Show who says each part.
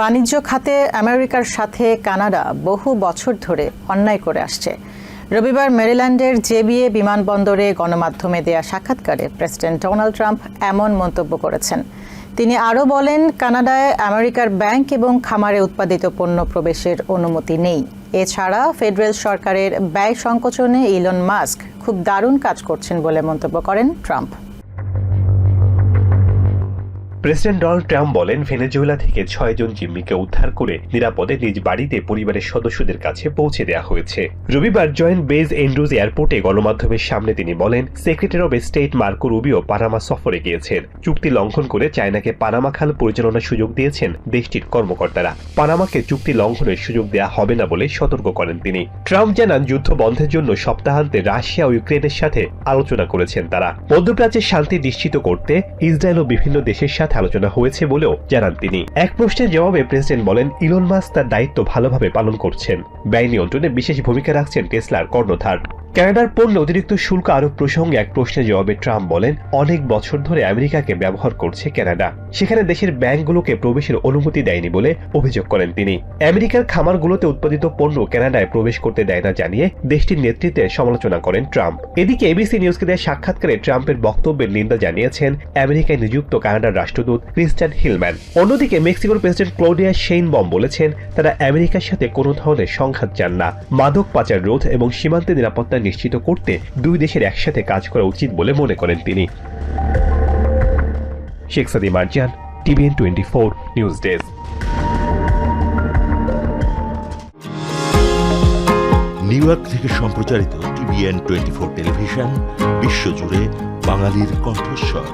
Speaker 1: বাণিজ্য খাতে আমেরিকার সাথে কানাডা বহু বছর ধরে অন্যায় করে আসছে। রবিবার মেরিল্যান্ডের জেবিএ বিমানবন্দরে গণমাধ্যমে দেয়া সাক্ষাৎকারে প্রেসিডেন্ট ডোনাল্ড ট্রাম্প এমন মন্তব্য করেছেন। তিনি আরও বলেন, কানাডায় আমেরিকার ব্যাংক এবং খামারে উৎপাদিত পণ্য প্রবেশের অনুমতি নেই। এছাড়া ফেডারেল সরকারের ব্যয় সংকোচনে ইলন মাস্ক খুব দারুণ কাজ করছেন বলে মন্তব্য করেন ট্রাম্প।
Speaker 2: প্রেসিডেন্ট ডোনাল্ড ট্রাম্প বলেন, ভেনেজুয়েলা থেকে ছয়জন জিম্মিকে উদ্ধার করে নিরাপদে নিজ বাড়িতে পরিবারের সদস্যদের কাছে পৌঁছে দেওয়া হয়েছে। রবিবার জয়েন্ট বেজ এন্ড্রুজ এয়ারপোর্টে গণমাধ্যমের সামনে তিনি বলেন, secretary of state Marco Rubio Panama সফরে গিয়েছেন। চুক্তি লঙ্ঘন করে চায়নাকে পানামা খাল পরিচালনার সুযোগ দিয়েছেন দেশটির কর্মকর্তারা। পানামাকে চুক্তি লঙ্ঘনের সুযোগ দেওয়া হবে না বলে সতর্ক করেন তিনি। ট্রাম্প জানান, যুদ্ধ বন্ধের জন্য সপ্তাহান্তে রাশিয়া ও ইউক্রেনের সাথে আলোচনা করেছেন তারা। মধ্যপ্রাচ্যের শান্তি নিশ্চিত করতে ইসরায়েল ও বিভিন্ন দেশের সাথে আলোচনা হয়েছে বলেও জানান তিনি। এক প্রশ্নের জবাবে প্রেসিডেন্ট বলেন, ইলন মাস তার দায়িত্ব ভালোভাবে পালন করছেন। ব্যয় নিয়ন্ত্রণে বিশেষ ভূমিকা রাখছেন টেসলার কর্ণধার। কানাডার পণ্যে অতিরিক্ত শুল্ক আরোপ প্রসঙ্গে এক প্রশ্নের জবাবে ট্রাম্প বলেন, অনেক বছর ধরে আমেরিকাকে ব্যবহার করছে কানাডা সেখানে দেশের ব্যাংকগুলোকে প্রবেশের অনুমতি দেয়নি বলে অভিযোগ করেন তিনি। আমেরিকার খামারগুলোতে উৎপাদিত পণ্য কানাডায় প্রবেশ করতে দেয় না জানিয়ে দেশটির নেতৃত্বে সমালোচনা করেন ট্রাম্প। এদিকে এবিসি নিউজকে দেয় সাক্ষাৎকারে ট্রাম্পের বক্তব্যের নিন্দা জানিয়েছেন আমেরিকায় নিযুক্ত কানাডার রাষ্ট্রদূত ক্রিস্টান হিলম্যান। অন্যদিকে মেক্সিকোর প্রেসিডেন্ট ক্লোডিয়া শেইন বম বলেছেন, তারা আমেরিকার সাথে কোনো ধরনের সংঘাত চান না। মাদক পাচার রোধ এবং সীমান্তে নিরাপত্তা নিশ্চিত করতে দুই দেশের একসাথে কাজ করা উচিত বলে মনে করেন তিনি। Sheikh Sadi Marzian TVN twenty four news desk.
Speaker 3: New York থেকে সম্প্রচারিত টিভিএন টোয়েন্টি ফোর টেলিভিশন, বিশ্বজুড়ে বাঙালির কণ্ঠস্বর।